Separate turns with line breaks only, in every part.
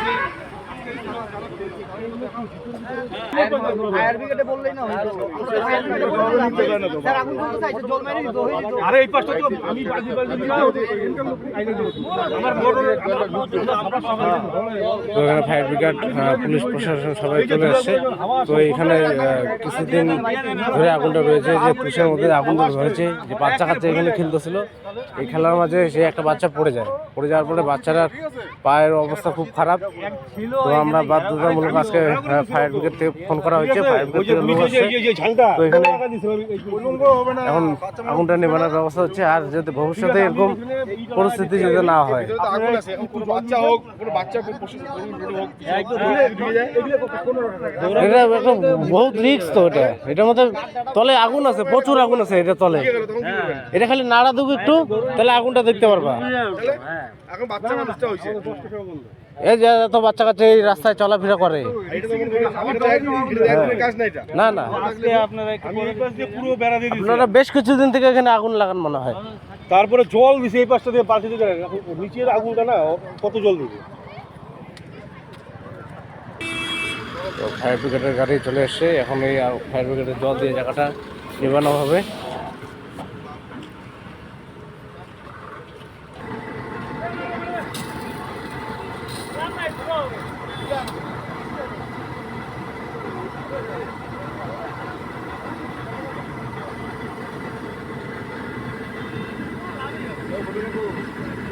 হয়ে
এখানে fire brigade police প্রশাসন সবাই চলে আসছে তো এখানে কিছুদিন ধরে আগুনটা রয়েছে, যে পুলিশের মধ্যে আগুনটা ধরেছে, যে বাচ্চা কাচ্চা এখানে খেলতেছিল। এই খেলার মাঝে সে একটা বাচ্চা পড়ে যায়। পড়ে যাওয়ার পরে বাচ্চাটার পায়ের অবস্থা খুব খারাপ। তো আমরা বাধ্যতামূলক আজকে ফায়ার ব্রিগেড থেকে ফোন করা হয়েছে এখানে আগুনটা নেবানোর ব্যবস্থা হচ্ছে, আর যাতে ভবিষ্যতে এরকম পরিস্থিতি যাতে না হয়। এটা একটা বহুত রিস্ক তো এটা। এটার মধ্যে তলে আগুন আছে, প্রচুর আগুন আছে এটা তলে। এটা খালি নাড়া দেবো একটু, তাহলে আগুনটা দেখতে পারবা।
এখন বাচ্চা মানুষটা হয়েছে।
এই যে এত বাচ্চা কাচ্চা এই রাস্তায় চলাফেরা করে।
না
না। আপনারা বেশ কিছুদিন থেকে এখানে আগুন লাগান মনে হয়।
তারপরে জল দিছে এই পাশটা দিয়ে দিয়ে এখন নিচের আগুনটা না কত জল দিবে?
ফায়ার ব্রিগেডের গাড়ি চলে এসছে। এখন এই ফায়ার ব্রিগেডের জল দিয়ে জায়গাটা নিবানো হবে।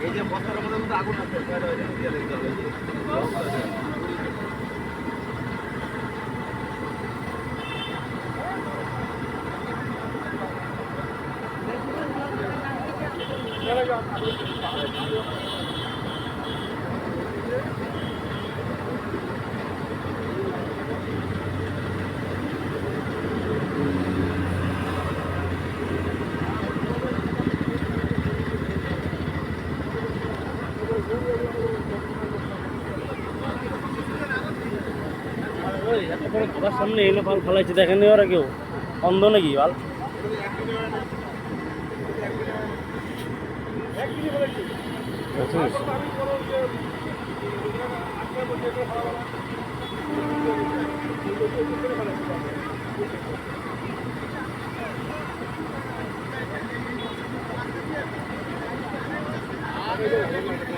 এই যে বস্তার মধ্যে মধ্যে আগুন আছে Thank you.
এত সামনে এনে পাল ফালাইছে দেখেনি ওরা কেউ অন্ধ নাকি বাল Thank you.